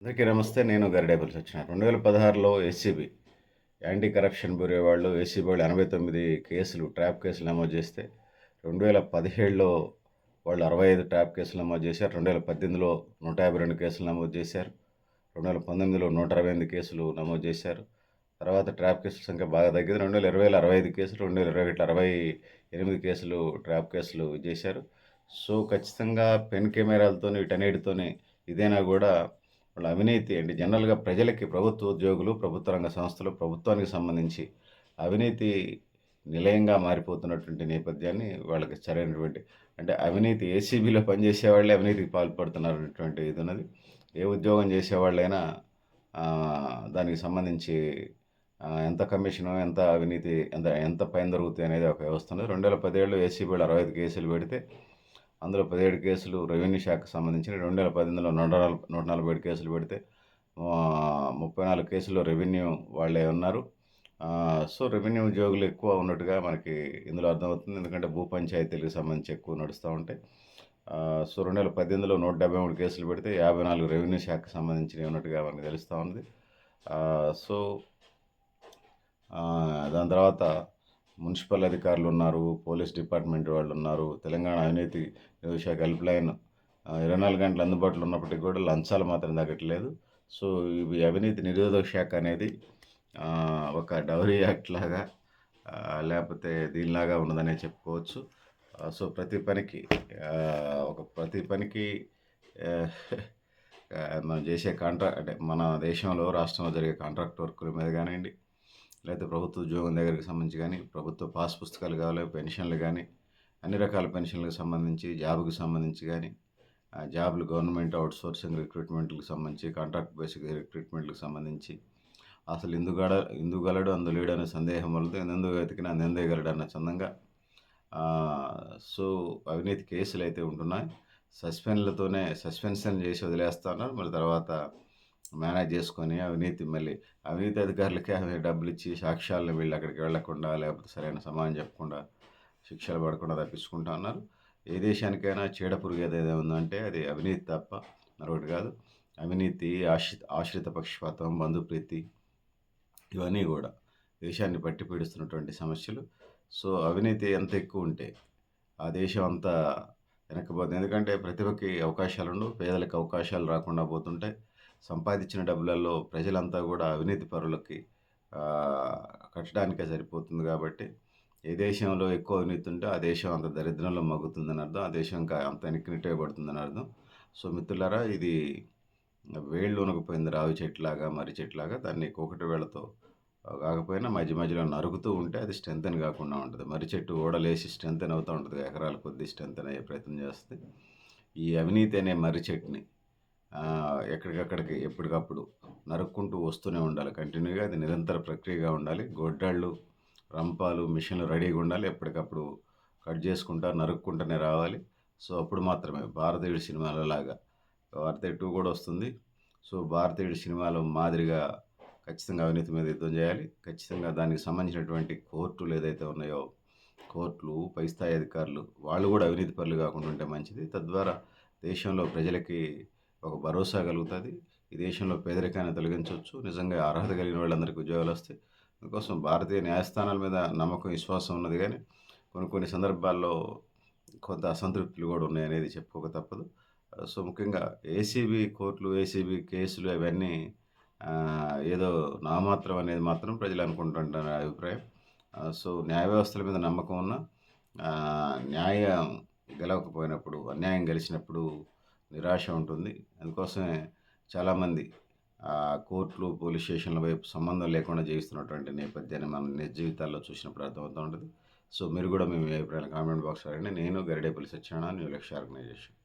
అందరికీ నమస్తే నేను గరిడేబుల్ సచిన రెండు వేల పదహారులో ఏసీబీ యాంటీ కరప్షన్ బ్యూరో వాళ్ళు ఏసీబీ వాళ్ళు ఎనభై తొమ్మిది కేసులు ట్రాప్ కేసులు నమోదు చేస్తే రెండు వేల పదిహేడులో వాళ్ళు అరవై ఐదు ట్రాప్ కేసులు నమోదు చేశారు. రెండు వేల పద్దెనిమిదిలో నూట యాభై రెండు కేసులు నమోదు చేశారు. రెండు వేల పంతొమ్మిదిలో నూట అరవై ఎనిమిది కేసులు నమోదు చేశారు. తర్వాత ట్రాప్ కేసుల సంఖ్య బాగా తగ్గింది. రెండు వేల ఇరవైలో అరవై ఐదు కేసులు రెండు వేల ఇరవై ఒకటి అరవై ఎనిమిది కేసులు ట్రాప్ కేసులు చేశారు. సో ఖచ్చితంగా పెన్ కెమెరాలతోని వీటన్నిటితోనే ఇదైనా కూడా వాళ్ళ అవినీతి అంటే జనరల్గా ప్రజలకి ప్రభుత్వ ఉద్యోగులు ప్రభుత్వ రంగ సంస్థలు ప్రభుత్వానికి సంబంధించి అవినీతి నిలయంగా మారిపోతున్నటువంటి నేపథ్యాన్ని వాళ్ళకి సరైనటువంటి అంటే అవినీతి ఏసీబీలో పనిచేసే వాళ్ళే అవినీతికి పాల్పడుతున్నారు అనేటువంటి ఇది ఉన్నది. ఏ ఉద్యోగం చేసేవాళ్ళైనా దానికి సంబంధించి ఎంత కమిషను ఎంత అవినీతి ఎంత ఎంత పైన దొరుకుతాయి అనేది ఒక వ్యవస్థ ఉంది రెండు వేల పదిహేడులో ఏసీబీలో అరవై ఐదు కేసులు పెడితే అందులో పదిహేడు కేసులు రెవెన్యూ శాఖకు సంబంధించిన రెండు వేల పద్దెనిమిదిలో నూట నలభై నూట నలభై ఏడు కేసులు పెడితే ముప్పై నాలుగు కేసుల్లో రెవెన్యూ వాళ్ళే ఉన్నారు. సో రెవెన్యూ ఉద్యోగులు ఎక్కువ ఉన్నట్టుగా మనకి ఇందులో అర్థమవుతుంది. ఎందుకంటే భూ పంచాయతీలకు సంబంధించి ఎక్కువ నడుస్తూ ఉంటాయి. సో రెండు వేల పద్దెనిమిదిలో నూట డెబ్బై మూడు కేసులు పెడితే యాభై నాలుగు రెవెన్యూ శాఖకు సంబంధించినవి ఉన్నట్టుగా మనకి తెలుస్తూ ఉంది సో దాని తర్వాత మున్సిపల్ అధికారులు ఉన్నారు పోలీస్ డిపార్ట్మెంట్ వాళ్ళు ఉన్నారు తెలంగాణ అవినీతి నిరోధక శాఖ హెల్ప్ లైన్ ఇరవై నాలుగు గంటలు అందుబాటులో ఉన్నప్పటికీ కూడా లంచాలు మాత్రం తగ్గట్లేదు. సో ఇవి అవినీతి నిరోధక శాఖ అనేది ఒక డౌరీ యాక్ట్ లాగా లేకపోతే దీనిలాగా ఉన్నదనే చెప్పుకోవచ్చు. సో ప్రతి పనికి ఒక ప్రతి పనికి మనం చేసే కాంట్రాక్ట్ అంటే మన దేశంలో రాష్ట్రంలో జరిగే కాంట్రాక్ట్ వర్కుల మీద కానివ్వండి లేకపోతే ప్రభుత్వ ఉద్యోగం దగ్గరికి సంబంధించి కానీ ప్రభుత్వ పాస్ పుస్తకాలు కావాలి పెన్షన్లు కానీ అన్ని రకాల పెన్షన్లకు సంబంధించి జాబ్కి సంబంధించి కానీ జాబ్లు గవర్నమెంట్ అవుట్ సోర్సింగ్ రిక్రూట్మెంట్లకు సంబంధించి కాంట్రాక్ట్ బేసిక్ రిక్రూట్మెంట్లకు సంబంధించి అసలు ఇందుగడ ఇందుగలడు అందు అనే సందేహం వలదు ఎందుకు వెతికినా అందేయగలడు అన్న చందంగా సో అవినీతి కేసులు అయితే ఉంటున్నాయి. సస్పెన్లతోనే సస్పెన్షన్ చేసి వదిలేస్తా ఉన్నారు. తర్వాత మేనేజ్ చేసుకొని అవినీతి మళ్ళీ అవినీతి అధికారులకే అవి డబ్బులు ఇచ్చి సాక్ష్యాలను వీళ్ళు అక్కడికి వెళ్ళకుండా లేకపోతే సరైన సమాధానం చెప్పకుండా శిక్షలు పడకుండా తప్పించుకుంటా ఉన్నారు. ఏ దేశానికైనా చీడపురుగు ఏదైతే ఉందంటే అది అవినీతి తప్ప మరొకటి కాదు. అవినీతి ఆశ్రిత ఆశ్రిత పక్షపాతం బంధుప్రీతి ఇవన్నీ కూడా దేశాన్ని పట్టి పీడిస్తున్నటువంటి సమస్యలు. సో అవినీతి ఎంత ఎక్కువ ఉంటే ఆ దేశం అంతా వెనక్కిపోతుంది ఎందుకంటే ప్రతిభకి అవకాశాలు ఉండవు పేదలకు అవకాశాలు రాకుండా పోతుంటాయి. సంపాదించిన డబ్బులలో ప్రజలంతా కూడా అవినీతి పరులకి కట్టడానికే సరిపోతుంది కాబట్టి ఏ దేశంలో ఎక్కువ అవినీతి ఉంటే ఆ దేశం అంత దరిద్రంలో మగ్గుతుందని అర్థం ఆ దేశం ఇంకా అంత నిక్కినిట్టేయబడుతుందని అర్థం. సో మిత్రులారా ఇది వేళ్ళు ఉనకపోయింది రావి చెట్లాగా మర్రి చెట్లాగా దాన్ని ఒకటి వేళతో కాకపోయినా మధ్య మధ్యలో నరుకుతూ ఉంటే అది స్ట్రెంగ్తన్ కాకుండా ఉంటుంది. మర్రి చెట్టు ఓడలేసి స్ట్రెంగ్తన్ అవుతూ ఉంటుంది. ఎకరాల కొద్ది స్ట్రెంగ్తన్ అయ్యే ప్రయత్నం చేస్తుంది ఈ అవినీతి అనే మర్రి చెట్టుని ఎక్కడికక్కడికి ఎప్పటికప్పుడు నరుక్కుంటూ వస్తూనే ఉండాలి. కంటిన్యూగా అది నిరంతర ప్రక్రియగా ఉండాలి. గొడ్డాళ్ళు రంపాలు మిషన్లు రెడీగా ఉండాలి. ఎప్పటికప్పుడు కట్ చేసుకుంటా నరుక్కుంటూనే రావాలి. సో అప్పుడు మాత్రమే భారతీయుడి సినిమాలలాగా. భారతీయ టూ కూడా వస్తుంది. సో భారతీయుడి సినిమాలో మాదిరిగా ఖచ్చితంగా అవినీతి మీద యుద్ధం చేయాలి. ఖచ్చితంగా దానికి సంబంధించినటువంటి కోర్టులు ఏదైతే ఉన్నాయో కోర్టులు పై స్థాయి అధికారులు వాళ్ళు కూడా అవినీతి పనులు కాకుండా ఉంటే మంచిది. తద్వారా దేశంలో ప్రజలకి ఒక భరోసా కలుగుతుంది. ఈ దేశంలో పేదరికాన్ని తొలగించవచ్చు. నిజంగా అర్హత కలిగిన వాళ్ళందరికీ ఉద్యోగాలు వస్తాయి అందుకోసం భారతీయ న్యాయస్థానాల మీద నమ్మకం విశ్వాసం ఉన్నది కానీ కొన్ని కొన్ని సందర్భాల్లో కొంత అసంతృప్తులు కూడా ఉన్నాయి అనేది చెప్పుకోక తప్పదు. సో ముఖ్యంగా ఏసీబీ కోర్టులు ఏసీబీ కేసులు అవన్నీ ఏదో నామాత్రం అనేది మాత్రం ప్రజలు అనుకుంటుంటారు నా అభిప్రాయం సో న్యాయ వ్యవస్థల మీద నమ్మకం ఉన్న న్యాయం గెలవకపోయినప్పుడు అన్యాయం గెలిచినప్పుడు నిరాశ ఉంటుంది. అందుకోసమే చాలామంది కోర్టులు పోలీస్ స్టేషన్ల వైపు సంబంధం లేకుండా జీవిస్తున్నటువంటి నేపథ్యాన్ని మనం నిజ జీవితాల్లో చూసినప్పుడు అర్థమవుతూ ఉంటుంది. సో మీరు కూడా మీ అభిప్రాయాలు కామెంట్ బాక్స్ అడగండి. నేను గరిడేపల్లి సత్యనారాయణ న్యూ లక్ష్య ఆర్గనైజేషన్